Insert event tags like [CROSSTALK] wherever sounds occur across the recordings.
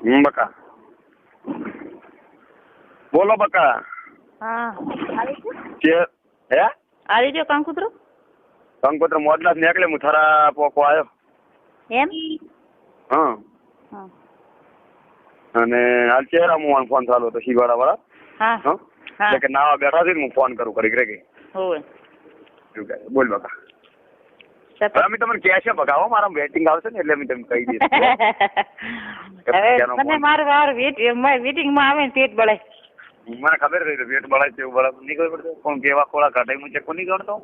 બકા. બોલો બકા. હા આવી કે હે? આવી કંકુતરો? કંકોત્ર મોડલા નીકળે હું થરા પોકો આવ્યો એમ? હા. અને હાલ ચહેરા હું ફોન ચાલુ હતો શીવાડા વાળા હા? કે નાવા બેઠા છે હું ફોન કરું કરી કે હોય બોલ બકા. અમે તમને કહે ભગાવો મારા વેટિંગ આવશે ને એટલે અમે તમને કહી દઈશું [LAUGHS] મને ફોન. વારમાં આવે ને પેટ બળે મને ખબર રહી પેટ બળાય છે એવું બળાય. નહીં ખબર પડશે કોણ કેવા ખોળા કાઢાય હું ચેક નહીં ગણતો?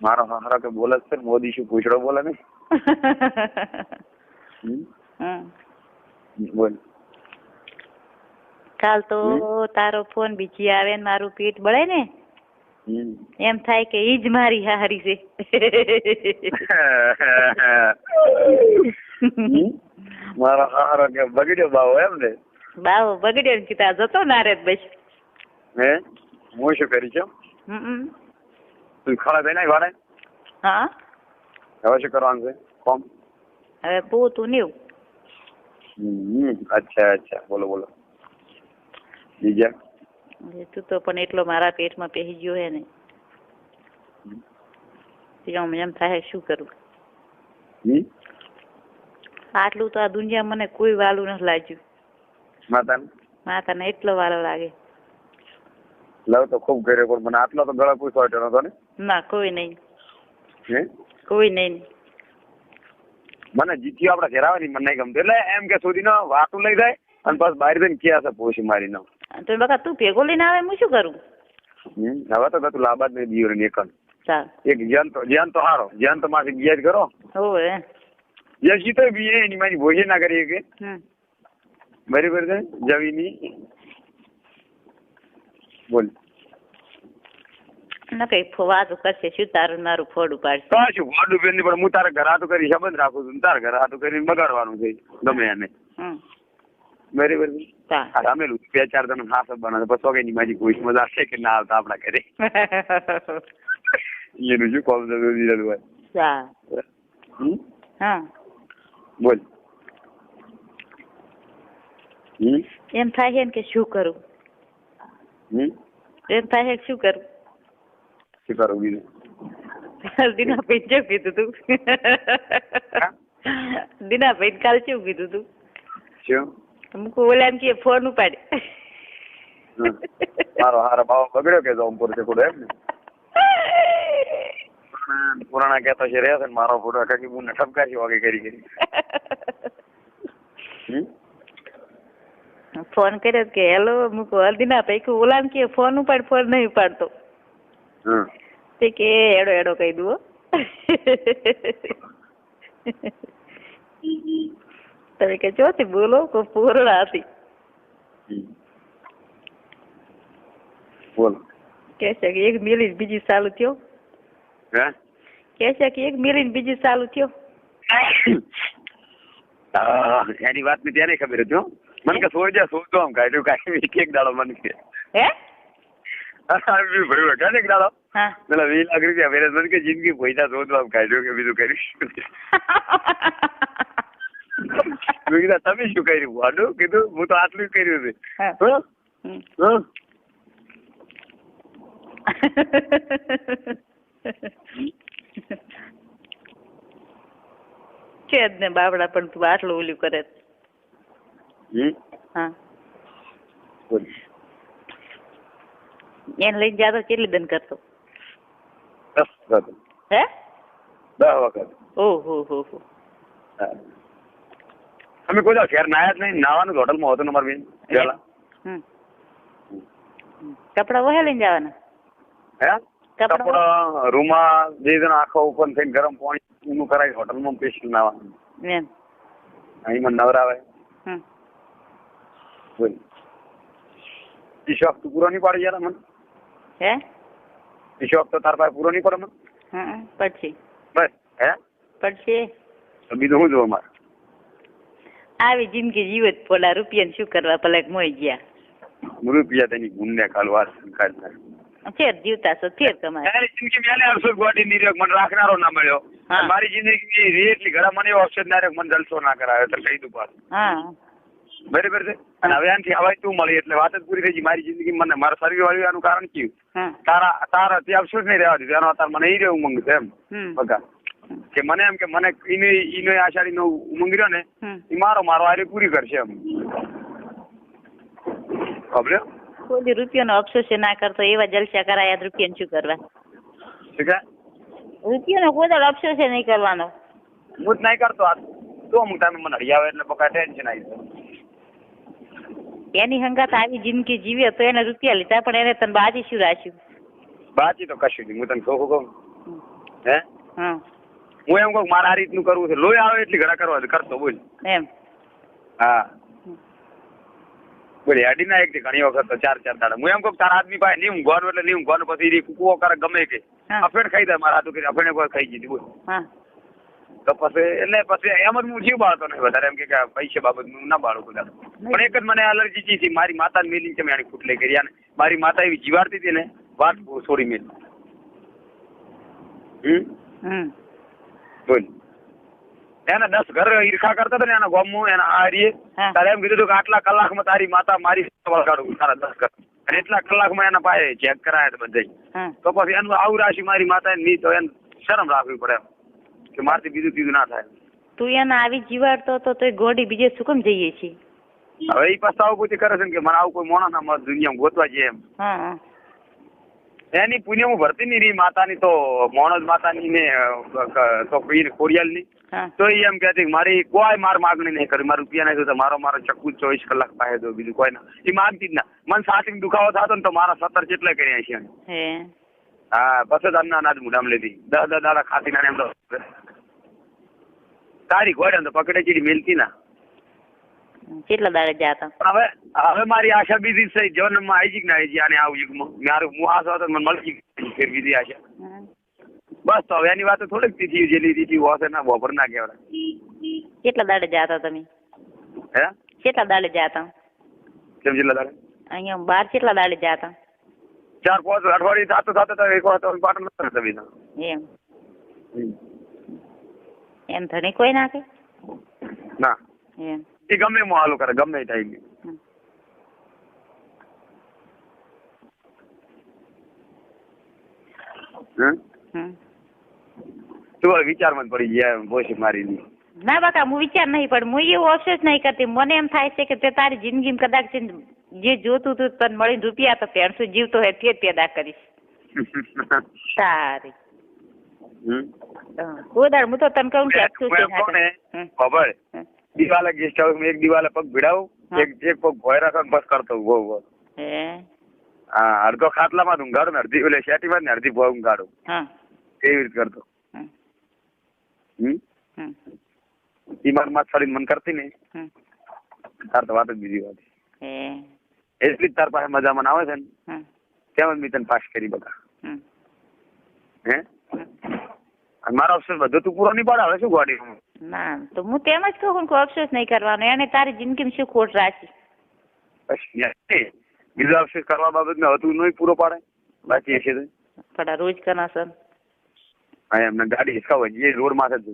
મારો હારો કે બોલે છે મોદી શું પૂછડો બોલે ને. [LAUGHS] બોલ. કાલ તો તારો ફોન બીજી આવે ને મારું પીઠ બળે ને. એમ થાય કે ઈ જ મારી હારી છે? મારો હારો કે બગડ્યો બાવો એમ ને? બાવો બગડ્યો ને કીધા જતો નારે બસ. હે? હું શું કરી છું. તું ખરા થઈ વાળે હા? હવે શું કરવાનું છે? કોમ? હવે પૂતું હમ. અચ્છા અચ્છા. બોલો બોલો. બીજા? એટલું તું તો પણ એટલો મારા પેટમાં પહેરી ગયો હે ને. એમ એમ થાય શું કરું? આટલું તો આ દુનિયા મને કોઈ વાલું નથી લાગ્યું. માતાને? માતાને એટલો વાલો લાગે. લવ તો ખૂબ કર્યો પણ મને આટલો તો ગળા પૂછવા નતો ને? ના કોઈ નહીં. હે કોઈ નહીં. મને જીત્યું આપણે ઘેરાવાની મને નહીં ગમતું. એટલે એમ કે સુધીનો વાતું લઈ જાય અને બસ બહાર જઈને ક્યાં છે પોછી મારીને. તો બકા તું ભેગો લઈને આવે હું શું કરું? હવે તો તું લાંબા જ નહીં દિયો ને એકન એક જ્યાન તો હારો. જ્યાન તો બીયા જ કરો. હોવે. જે તો બી એની મારી ભોજન ના કરીએ કે બરાબર છે? જવીની. બોલ. ના કઈ વાતો કરશે. શું તારું મારું ફોડું ઉપાડશે? તો શું વાડું બેન પણ હું તારા ઘર હાથું કરી સંબંધ રાખું છું તારા ઘર હાથું કરીને બગાડવાનું છે. ગમે એને. હમ. બરાબર અમે રૂપિયા ચાર જણ હાથ બનાવે. પછી કઈ ની મારી કોઈ મજા છે કે ના આવતા આપણા ઘરે? [LAUGHS] એનું શું છે દીધેલું હોય? હા. બોલ. એમ થાય છે કે શું કરું? એમ થાય છે શું કરું? શું કરું બીજું? દિના ભાઈ શું કીધું તું? દિના ભાઈ કાલ શું કીધું તું? શું? મુકુ ઓલા એમ કે ફોન ઉપાડે. મારો હારો ભાવ બગડ્યો કે જોમપુર છે કુડે એમ પુરાણા- કહેતો છે રહ્યા છે ને મારો ફોટો. કાકી બુને ઠપકાશી વાગે કરી કરી. ફોન કર્યો કે હેલો મુકુ હલ્દીના પૈકી કે ઓલા એમ કે ફોન ઉપાડ ફોન નહીં ઉપાડતો. તે કે એડો એડો કહી દઉં હો. તમે કે ચોથી બોલો કો પૂર્ણા હતી. બોલ કે છે કે એક મિલી બીજી ચાલુ થયો હે કે છે કે એક મિલી બીજી ચાલુ થયો એની વાતની ત્યારે ખબર હતી. મને કે સોઈ જા સોચતો આમ કાઢ્યું કાંઈ એક એક દાડો મને કે હે ભર્યું કાઢે એક દાડો પેલા વીસ લાખ રૂપિયા મને કે જિંદગી પૈસા શોધવા આમ કાઢ્યું કે બીજું કર્યું મેં કીધું તમે શું કર્યું? આટલું કીધું હું તો આટલું કર્યું છે? છે જ ને બાબડા પણ તું આટલું ઓલું કરે? હા. એને લઈને જાતો કેટલી દન કરતો? હે? દસ વખત. ઓહો હો હો. હા. અમે કોઈ ઘેર નાયા જ નહીં. નાવાનું હોટલમાં હતું ને મારું બેન પેલા કપડા વહે લઈને જવાના? હે? કપડાં રૂમમાં જે આખો ઓપન થઈને ગરમ પાણી નું કરાય હોટલમાં પેસ્ટ નાવાનું. અહીં અહીંમાં નવરાવે. બોલ. ઈ શોખ તું પૂરો નહીં પાડે યાર મને? હે? ઈ શોખ તો તાર પાસે પૂરો નહીં પડે મને? પછી બસ હે? પછી બીજું શું જોવા મારે આવી જિંદગી જીવ જ પોલા રૂપિયાને શું કરવા ભલે મોઈ ગયા? રૂપિયા તેની ગુણને કાલ વાત કાઢ ફેર જીવતા છો ફેર તમારે તારી જિંદગી મેલે આવશો ગોડી નિરોગ મને રાખનારો ના મળ્યો. મારી જિંદગી રે એટલી ઘણા મને અક્ષર ના મને જલસો ના કરાવે તો કહી દઉં પાછું. હા. બરાબર છે? અને હવે આનથી હવાય તું મળી એટલે વાત જ પૂરી થઈ ગઈ. મારી જિંદગી મને મારા શરીર આનું કારણ કયું? તારા તારા તે અફસોસ નહીં રહેવા દીધું એનો અત્યારે મને એ રહ્યો મંગ છે એમ. બગા કે મને એમ કે મને ઈને ઈને આશાળી નો ઉમંગ રહ્યો ને એ મારો મારો આરે પૂરી કરશે એમ. ખબર કોઈ રૂપિયાનો અફસોસ ના કરતો એવા જલસા કરાયા રૂપિયા શું કરવા? છે કે? રૂપિયાનો કોઈ દાડ અફસોસ નહીં કરવાનો. હું જ નહીં કરતો. આ તો અમુક ટાઈમે મને હરિયાવે એટલે બકા ટેન્શન આવી જાય. એની હંગાત આવી જિંદગી જીવે તો એને રૂપિયા લીધા પણ એને તને બાજી શું રાખ્યું? બાજી તો કશું નહીં. હું તને કહું. કહું હે? હા. હું એમ કહું મારે આ રીતનું કરવું છે. લોહી આવે એટલી ઘડા કરવા કરતો બોલ. એમ. હા. બોલે અડી ના એક ઘણી વખત તો ચાર ચાર દાડા. હું એમ કહું તારા આદમી પાસે નહીં ઊંઘવાનું એટલે નહીં ઊંઘવાનું. પછી એ કુકુઓ કરે ગમે કે. અફેણ ખાઈ દે મારા હાથું કે અફેણે કોઈ ખાઈ ગઈ બોલ. તો પછી એટલે પછી એમ જ હું જીવ બાળતો નહીં. વધારે એમ કે પૈસા બાબત હું ના બાળું બધા પણ એક જ મને એલર્જી જી હતી. મારી માતા મેલી છે મેં ફૂટલે કરી? અને મારી માતા એવી જીવાડતી હતી ને વાત છોડી મેલી. હમ? હમ. બોલ. એના દસ ઘર ઈર્ખા કરતા હતા ને એના ગોમું એના હારીએ તારે એમ કીધું હતું કે આટલા કલાકમાં તારી માતા મારી વળગાડું તારા દસ ઘર. અને એટલા કલાકમાં એના પાસે ચેક કરાયા બધા તો પછી એનું આવું રાશિ મારી માતા ની તો એને શરમ રાખવી પડે એમ કે મારથી બીજું કીધું ના થાય. તું એને આવી જીવાડતો તો તો ગોડી બીજે શું કેમ જઈએ છીએ? હવે એ પસ્તાવો પૂછી કરે છે કે મને આવું કોઈ મોણા ના મત દુનિયામાં ગોતવા જઈએ એમ હા. એની પુણ્ય હું ભરતી નહીં રહી માતાની તો મોણજ માતાની ને તો પીર ખોડિયાલની. તો એ એમ કહેતી કે મારી કોઈ માર માગણી નહીં કરી. મારું રૂપિયા નહીં તો મારો મારો ચક્કુ ચોવીસ કલાક પાસે દો બીજું કોઈ ના. એ માગતી જ ના. મને સાચી દુખાવો થતો ને તો મારા સત્તર જેટલા કર્યા છે હા. બસ પછી અન્ના અનાજ મુડામ લીધી. દસ દસ દાડા ખાતી ના એમ તો. તારી ગોડે તો પકડે ચીડી મેલતી ના. કેટલા દાડે જાતા પણ હવે હવે મારી આશા બીજી છે જન્મમાં આવી જીક ના આવી આને આવું યુગમાં મારું હું આશા હતો મને મળી ગઈ ફેર બીજી આશા. બસ તો હવે એની વાત થોડીક તીથી જેલી તીથી હોશે ના બપોર ના કહેવાય. કેટલા દાડે હતા તમે? હે? કેટલા દાડે હતા? કેમ જિલ્લા દાડે? અહીંયા બાર કેટલા દાડે હતા? ચાર પાંચ અઠવાડિયે થતો થતો તો એક વાર પાટણ નથી તમે એમ. એમ ધણી કોઈ નાખે? ના. એમ. એ ગમે એમાં હાલો કરે ગમે ટાઈમે. તું વિચારમાં પડી ગયા પોસી મારી દી ના બાકા હું વિચાર નહીં પણ હું એવું અફસોસ નહીં કરતી. મને એમ થાય છે કે તે તારી જિંદગીમાં કદાચ જે જોતું હતું તને મળીને રૂપિયા તો પેણસો જીવતો હોય તે પેદા કરીશ. [LAUGHS] સારી ગોદાડ હું. તો તને કહું કે. ખબર. દિવાલે ગેસ્ટ હાઉસ એક દિવાલે પગ ભીડાવું હા. એક એક પગ ભોય રાખો બસ કરતો ઊભો ઊભો હા? અડધો ખાટલા માં ઊંઘાડું ને અડધી ઓલે શેટીમાં ને અડધી ભોય ઊંઘાડું. હા. એવી રીતે કરતો? હમ. હમ? હમ. ઈ માં છોડીને મન કરતી ને તાર તો વાત જ બીજી વાત હે? એટલી જ તાર પાસે મજા મને આવે છે ને. તેમ જ મેં તને પાસ કરી બધા? હે? મારો બધું બધો તું પૂરો નહીં પાડે હવે શું ગોડી ના તો હું તેમ જ કહું કોઈ અફસોસ નહીં કરવાનો એને તારી જિંદગીમાં શું ખોટ રાખી? બીજો અફસોસ કરવા બાબત ને હતું નહીં પૂરો પાડે. બાકી હશે તો. રોજ કરના સર હા એમને ગાડી હિસકાવે જે રોડ માથે જ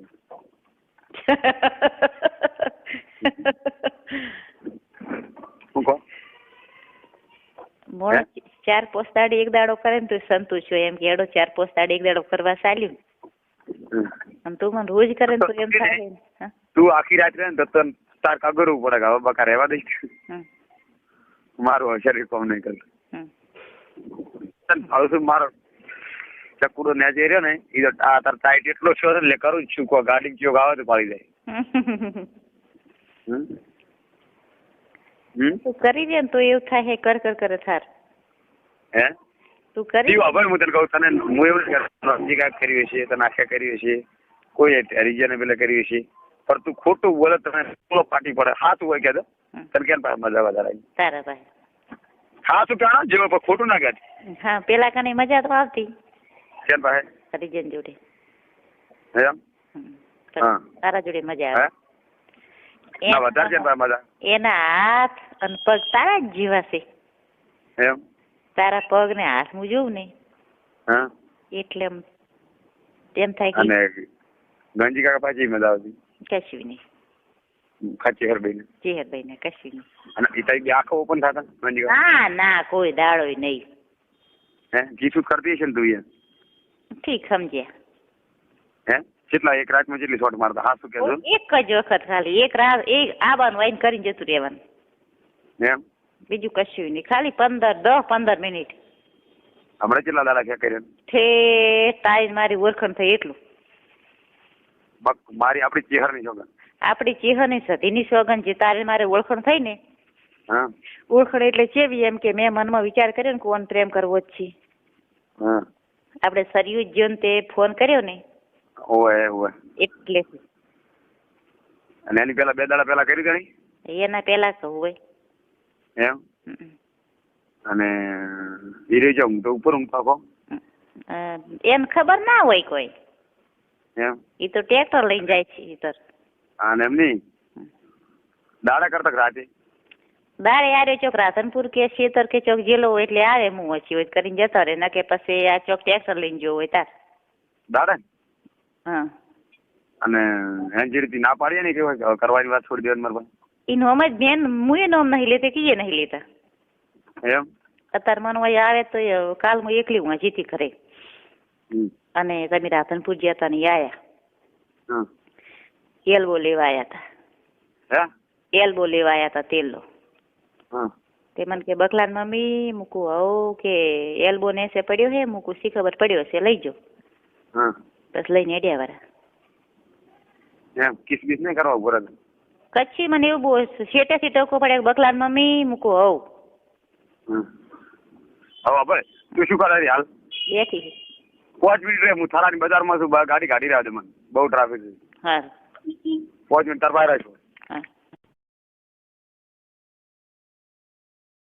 શું કહો? ચાર પોસ્તાડી એક દાડો કરે ને તો સંતોષ હોય. એમ કે એડો ચાર પોસ્તાડી એક દાડો કરવા ચાલ્યું. તું મને રોજ કરે તો એમ થાય તું આખી રાત રહે ને તો તને તાર કાગરવું પડે કે હવે બકા રહેવા દઈશ મારું શરીર કોમ નહીં કરતું ભાવ શું મારો ચકુડો ને જઈ રહ્યો ને એ તો આ તાર ટાઈટ એટલો છો એટલે કરું જ છું કો ગાડી ચોક આવે તો પાડી જાય હમ? હમ? તું કરી દે ને તો એવું થાય કર કર કરે થાર. હે? તું કરી દીવા ભાઈ હું તને કહું તને હું એવું જ કરું કાંઈક કર્યું હશે તને આખ્યા કર્યું હશે કોઈ રીજને પેલે કર્યું હશે. પણ તું ખોટું બોલે તને થોડો પાટી પડે. હાથું હોય કે તને કેમ મજા વધારે તારા ભાઈ. હાથું કાણા જેવો પણ ખોટું ના કહેતી હા પેલા કને મજા તો આવતી. કેમ પાસે હરિજન જોડે. એમ. હા. તારા જોડે મજા આવે. એના હાથ અને પગ તારા જ જીવાશે છે. એમ? તારા પગ ને હાથ હું જોઉં ને હા? એટલે એમ થાય અને કે ગાંધી કાકા પાછી મજા આવતી કશું નહીં ખાચી હરભાઈ ને કશું નહીં અને તારી બે આંખો ઓપન થતા ગાંધી કાકા? ના ના કોઈ દાડોય નહીં. હે? કીધું કરતી હશે ને તું યાર ઠીક સમજ્યા. હે? કેટલા એક રાતમાં જેટલી શોટ મારતા? હા શું કહેજો? એક જ વખત ખાલી. એક રાત એક આવીને કરીને જતું રહેવાનું. એમ? બીજું કશું નહીં. ખાલી પંદર દસ પંદર મિનિટ. હમણાં કેટલા દાડા ક્યાં કર્યા? ઠે તાઈ મારી ઓળખણ થઈ એટલું. બક મારી આપણી ચેહરની છોકરા. આપણી ચેહની સતીની સોગન જે તારે મારે ઓળખણ થઈ ને હા. ઓળખણ એટલે ચેવી એમ કે મેં મનમાં વિચાર કર્યો ને કોણ પ્રેમ કરવો જ છે. હા. આપણે સરયુ જ્યોન તે ફોન કર્યો ને ઓય ઓય. એટલે. અને એની પેલા બે દાડા પેલા કરી ગણી? એના પેલા તો હોય. એમ? અને ધીરે જાઉં તો ઉપર ઊંઘતા કહો એમ ખબર ના હોય કોઈ? એમ? એ તો ટ્રેક્ટર લઈને જાય છે ઈતર અને એમ નહીં? દાડા કરતા રાતે? દાડે આરે ચોક રાધનપુર કે શેતર કે ચોક જેલો હોય એટલે આવે હું ઓછી હોય કરીને જતો રહે કે પછી આ ચોક ટ્રેક્ટર લઈને જવો હોય તાર. દાડા? હા. અને એન ના પાડીએ ને કે કરવાની વાત છોડી દેવાની મારા અમે જ બેન મુએ નોમ નહીં લેતી કીએ નહીં લેતા એમ? અત્યારે મને અહીં આવે તો કાલ હું એકલી હું જીતી ઘરે. હમ. અને તમે રાધનપુર ગયા હતા ને આયા. હા. એલ્બો લેવા આયા હતા હે? એલ્બો લેવા આયા હતા તેલનો. હા. તે મને કે બકલાન મમ્મી મૂકું હવ કે એલ્બો ને એસે પડ્યો હે મૂકું શી ખબર પડ્યો છે લઈ જો. બસ લઈને એડ્યા વાળા કિસ કિસ નહીં કરવા રહે કચ્છી મને એવું બહુ શેટેથી ટકો પડે બકલાન મમ્મી મૂકો હવ. હવે ભાઈ તું શું કરે હાલ? બેઠી પાંચ મિનિટ રહે હું થારાની બજારમાં છું ગાડી કાઢી રહ્યા છે મને. બહુ ટ્રાફિક છે. હા પાંચ મિનિટ તાર બહાર છું હા.